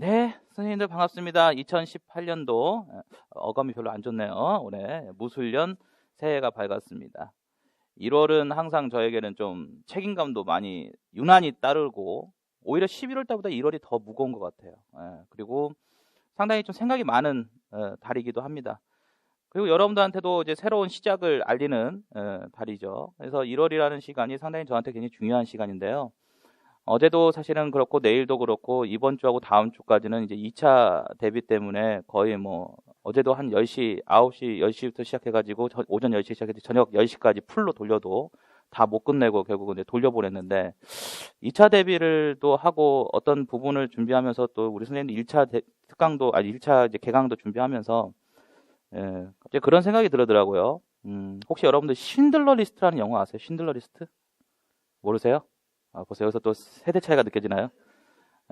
네, 선생님들 반갑습니다. 2018년도 어감이 별로 안 좋네요. 올해 무술년 새해가 밝았습니다. 1월은 항상 저에게는 좀 책임감도 많이 유난히 따르고 오히려 11월 달보다 1월이 더 무거운 것 같아요. 예, 그리고 상당히 좀 생각이 많은 어, 달이기도 합니다. 그리고 여러분들한테도 이제 새로운 시작을 알리는 어, 달이죠. 그래서 1월이라는 시간이 상당히 저한테 굉장히 중요한 시간인데요. 어제도 사실은 그렇고 내일도 그렇고 이번 주하고 다음 주까지는 이제 2차 대비 때문에 거의 뭐 어제도 한 10시, 9시, 10시부터 시작해가지고 오전 10시 시작해서 저녁 10시까지 풀로 돌려도 다 못 끝내고 결국은 이제 돌려보냈는데 2차 대비를 또 하고 어떤 부분을 준비하면서 또 우리 선생님 1차 대, 특강도 아니 1차 이제 개강도 준비하면서 예, 갑자기 그런 생각이 들더라고요. 음, 혹시 여러분들 신들러 리스트라는 영화 아세요? 신들러 리스트? 모르세요? 아, 보세요. 여기서 또 세대 차이가 느껴지나요?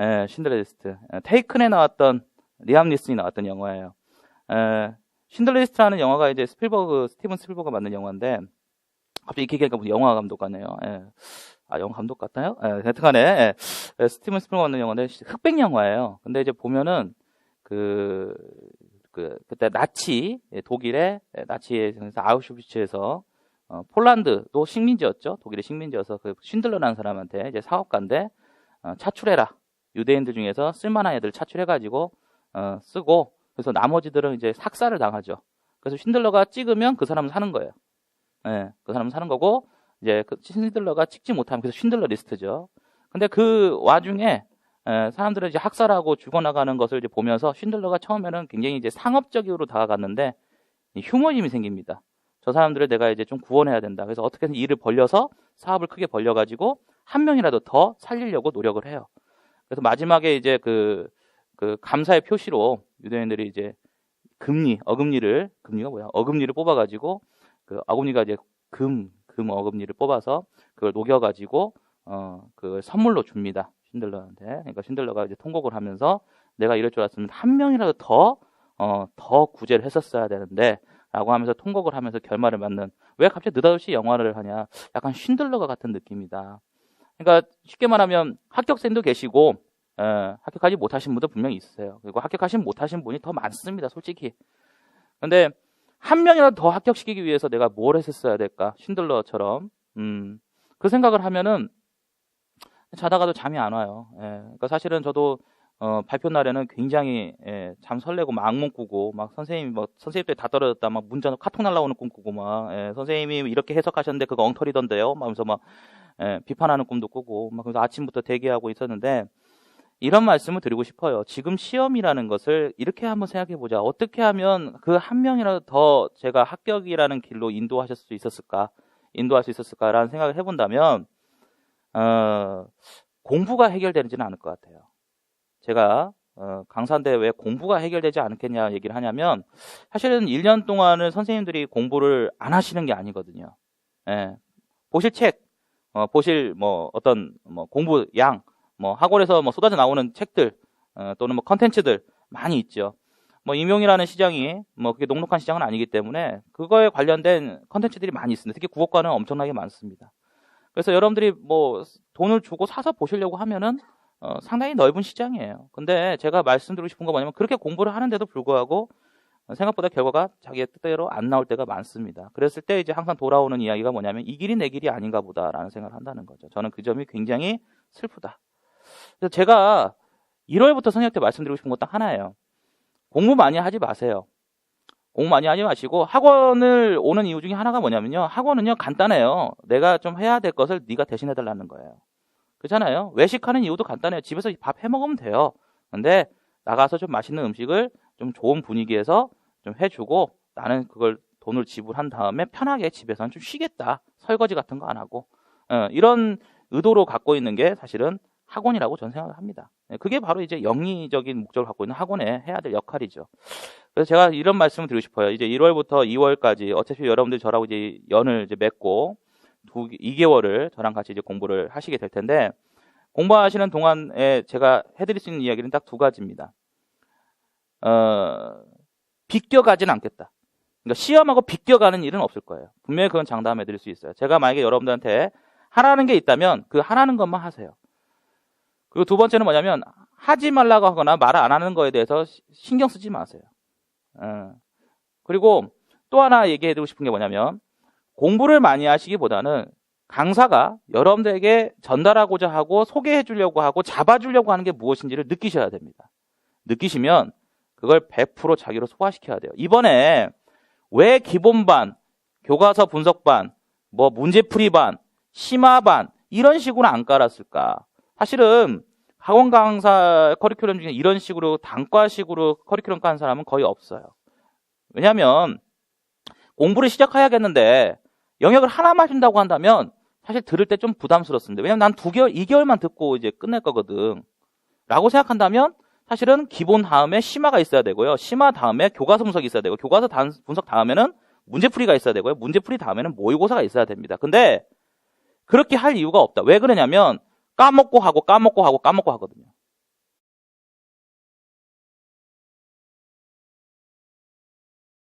예, 신들러 리스트. 예, 테이큰에 나왔던 리암 니슨이 나왔던 영화예요. 예, 신들러 리스트라는 영화가 이제 스필버그 스티븐 스필버가 만든 영화인데 갑자기 이렇게 얘기하니까 영화 감독 같네요. 예. 아, 영화 감독 같나요? 예, 하여튼간에 스티븐 스필버가 만든 영화인데 흑백 영화예요. 근데 이제 보면은 그, 그 그때 나치 예, 독일의 예, 나치의 아우슈비츠에서 어, 폴란드도 식민지였죠. 독일의 식민지여서 그 신들러라는 사람한테 이제 사업가인데 어, 차출해라. 유대인들 중에서 쓸만한 애들 차출해가지고 어, 쓰고 그래서 나머지들은 이제 삭살을 당하죠. 그래서 신들러가 찍으면 그 사람은 사는 거예요. 예, 그 사람은 사는 거고 이제 그 신들러가 찍지 못하면 그래서 신들러 리스트죠. 근데 그 와중에 에, 사람들은 이제 학살하고 죽어나가는 것을 이제 보면서 신들러가 처음에는 굉장히 이제 상업적으로 다가갔는데 휴머즘이 생깁니다. 저 사람들을 내가 이제 좀 구원해야 된다. 그래서 어떻게든 일을 벌려서 사업을 크게 벌려가지고 한 명이라도 더 살리려고 노력을 해요. 그래서 마지막에 이제 그, 그 감사의 표시로 유대인들이 이제 금리, 어금니를, 금리가 뭐야? 어금니를 뽑아가지고 그 어금니가 이제 금, 금 어금니를 뽑아서 그걸 녹여가지고 어, 그 선물로 줍니다. 신들러한테. 그러니까 신들러가 이제 통곡을 하면서 내가 이럴 줄 알았으면 한 명이라도 더, 어, 더 구제를 했었어야 되는데 라고 하면서 통곡을 하면서 결말을 맞는 왜 갑자기 느닷없이 영화를 하냐 약간 쉰들러가 같은 느낌이다. 그러니까 쉽게 말하면 합격생도 계시고 에, 예, 합격하지 못하신 분도 분명히 있어요. 그리고 합격하신 못하신 분이 더 많습니다. 솔직히. 근데 한 명이라도 더 합격시키기 위해서 내가 뭘 했었어야 될까? 쉰들러처럼. 음, 그 생각을 하면은 자다가도 잠이 안 와요. 예, 그러니까 사실은 저도 어, 발표 날에는 굉장히 예, 잠 설레고 막 악몽 꾸고 막 선생님이 뭐 선생님 때 다 떨어졌다 막 문자 카톡 날라오는 꿈 꾸고 막 예, 선생님이 이렇게 해석하셨는데 그거 엉터리던데요. 막 하면서 막 예, 비판하는 꿈도 꾸고 막 그래서 아침부터 대기하고 있었는데 이런 말씀을 드리고 싶어요. 지금 시험이라는 것을 이렇게 한번 생각해 보자. 어떻게 하면 그 한 명이라도 더 제가 합격이라는 길로 인도하실 수 있었을까? 인도할 수 있었을까라는 생각을 해본다면 어, 공부가 해결되지는 않을 것 같아요. 제가 어, 강사인데 왜 공부가 해결되지 않겠냐 얘기를 하냐면 사실은 1년 동안은 선생님들이 공부를 안 하시는 게 아니거든요. 예. 보실 책, 어, 보실 뭐 어떤 뭐 공부 양, 뭐 학원에서 뭐 쏟아져 나오는 책들 어, 또는 뭐 컨텐츠들 많이 있죠. 뭐 임용이라는 시장이 뭐 그게 녹록한 시장은 아니기 때문에 그거에 관련된 컨텐츠들이 많이 있습니다. 특히 국어과는 엄청나게 많습니다. 그래서 여러분들이 뭐 돈을 주고 사서 보시려고 하면은 어, 상당히 넓은 시장이에요. 근데 제가 말씀드리고 싶은 거 뭐냐면 그렇게 공부를 하는데도 불구하고 생각보다 결과가 자기의 뜻대로 안 나올 때가 많습니다. 그랬을 때 이제 항상 돌아오는 이야기가 뭐냐면 이 길이 내 길이 아닌가 보다라는 생각을 한다는 거죠. 저는 그 점이 굉장히 슬프다. 그래서 제가 1월부터 선생님한테 말씀드리고 싶은 건딱 하나예요. 공부 많이 하지 마세요. 공부 많이 하지 마시고 학원을 오는 이유 중에 하나가 뭐냐면요. 학원은요 간단해요. 내가 좀 해야 될 것을 네가 대신해 달라는 거예요. 그렇잖아요. 외식하는 이유도 간단해요. 집에서 밥 해 먹으면 돼요. 근데 나가서 좀 맛있는 음식을 좀 좋은 분위기에서 좀 해주고 나는 그걸 돈을 지불한 다음에 편하게 집에서는 좀 쉬겠다. 설거지 같은 거 안 하고 어, 이런 의도로 갖고 있는 게 사실은 학원이라고 저는 생각을 합니다. 네, 그게 바로 이제 영리적인 목적을 갖고 있는 학원에 해야 될 역할이죠. 그래서 제가 이런 말씀을 드리고 싶어요. 이제 1월부터 2월까지 어차피 여러분들 저라고 이제 연을 이제 맺고 두, 2개월을 저랑 같이 이제 공부를 하시게 될 텐데 공부하시는 동안에 제가 해드릴 수 있는 이야기는 딱 두 가지입니다. 어, 비껴가진 않겠다. 그러니까 시험하고 비껴가는 일은 없을 거예요. 분명히 그건 장담해 드릴 수 있어요. 제가 만약에 여러분들한테 하라는 게 있다면 그 하라는 것만 하세요. 그리고 두 번째는 뭐냐면 하지 말라고 하거나 말을 안 하는 거에 대해서 시- 신경 쓰지 마세요. 어. 그리고 또 하나 얘기해 드리고 싶은 게 뭐냐면 공부를 많이 하시기보다는 강사가 여러분들에게 전달하고자 하고 소개해 주려고 하고 잡아 주려고 하는 게 무엇인지를 느끼셔야 됩니다. 느끼시면 그걸 100% 자기로 소화시켜야 돼요. 이번에 왜 기본반, 교과서 분석반, 뭐 문제풀이반, 심화반 이런 식으로 안 깔았을까? 사실은 학원 강사 커리큘럼 중에 이런 식으로 단과식으로 커리큘럼 깐 사람은 거의 없어요. 왜냐하면 공부를 시작해야겠는데 영역을 하나만 준다고 한다면 사실 들을 때 좀 부담스럽습니다. 왜냐면 난 두 개월, 2개월만 듣고 이제 끝낼 거거든. 라고 생각한다면 사실은 기본 다음에 심화가 있어야 되고요. 심화 다음에 교과서 분석이 있어야 되고 교과서 단- 분석 다음에는 문제풀이가 있어야 되고요. 문제풀이 다음에는 모의고사가 있어야 됩니다. 근데 그렇게 할 이유가 없다. 왜 그러냐면 까먹고 하고 까먹고 하고 까먹고 하거든요.